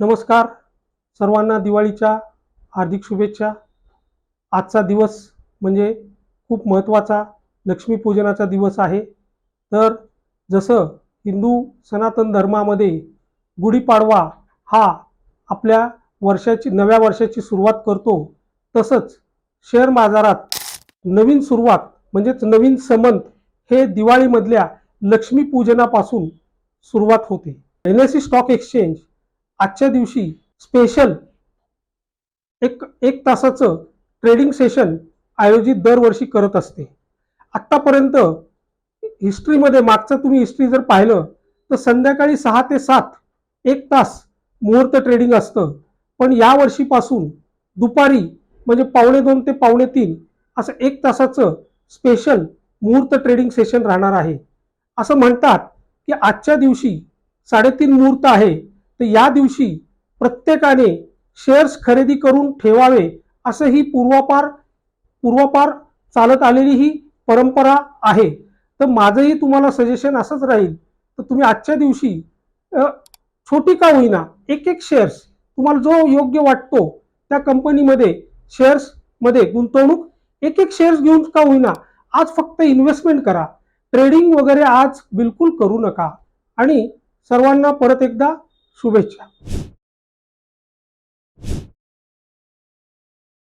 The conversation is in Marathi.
नमस्कार. सर्वांना दिवाळीच्या हार्दिक शुभेच्छा. आजचा दिवस म्हणजे खूप महत्त्वाचा लक्ष्मीपूजनाचा दिवस आहे. तर जसं हिंदू सनातन धर्मामध्ये गुढीपाडवा हा आपल्या वर्षाची नव्या वर्षाची सुरुवात करतो तसंच शेअर बाजारात नवीन सुरुवात म्हणजेच नवीन समंत हे दिवाळीमधल्या लक्ष्मीपूजनापासून सुरुवात होते. N S C stock exchange आजच्या दिवशी स्पेशल एक एक तासाचं ट्रेडिंग सेशन आयोजित दरवर्षी करत असते. आत्तापर्यंत हिस्ट्रीमध्ये मागचं तुम्ही हिस्ट्री जर पाहिलं तर संध्याकाळी सहा ते सात एक तास मुहूर्त ट्रेडिंग असतं. पण या वर्षीपासून दुपारी म्हणजे पावणे दोन ते पावणे तीन असं एक तासाचं स्पेशल मुहूर्त ट्रेडिंग सेशन राहणार आहे. असं म्हणतात की आजच्या दिवशी साडेतीन मुहूर्त आहे. तर या दिवशी प्रत्येकाने शेअर्स खरेदी करून ठेवावे असं ही पूर्वापार पूर्वापार चालत आलेली ही परंपरा आहे. तर माझंही तुम्हाला सजेशन असंच राहील. तर तुम्ही आजच्या दिवशी छोटी का होईना एक एक शेअर्स तुम्हाला जो योग्य वाटतो त्या कंपनीमध्ये शेअर्समध्ये गुंतवणूक एक एक शेअर्स घेऊन का होईना आज फक्त इन्व्हेस्टमेंट करा. ट्रेडिंग वगैरे आज बिलकुल करू नका. आणि सर्वांना परत एकदा शुभेच्छा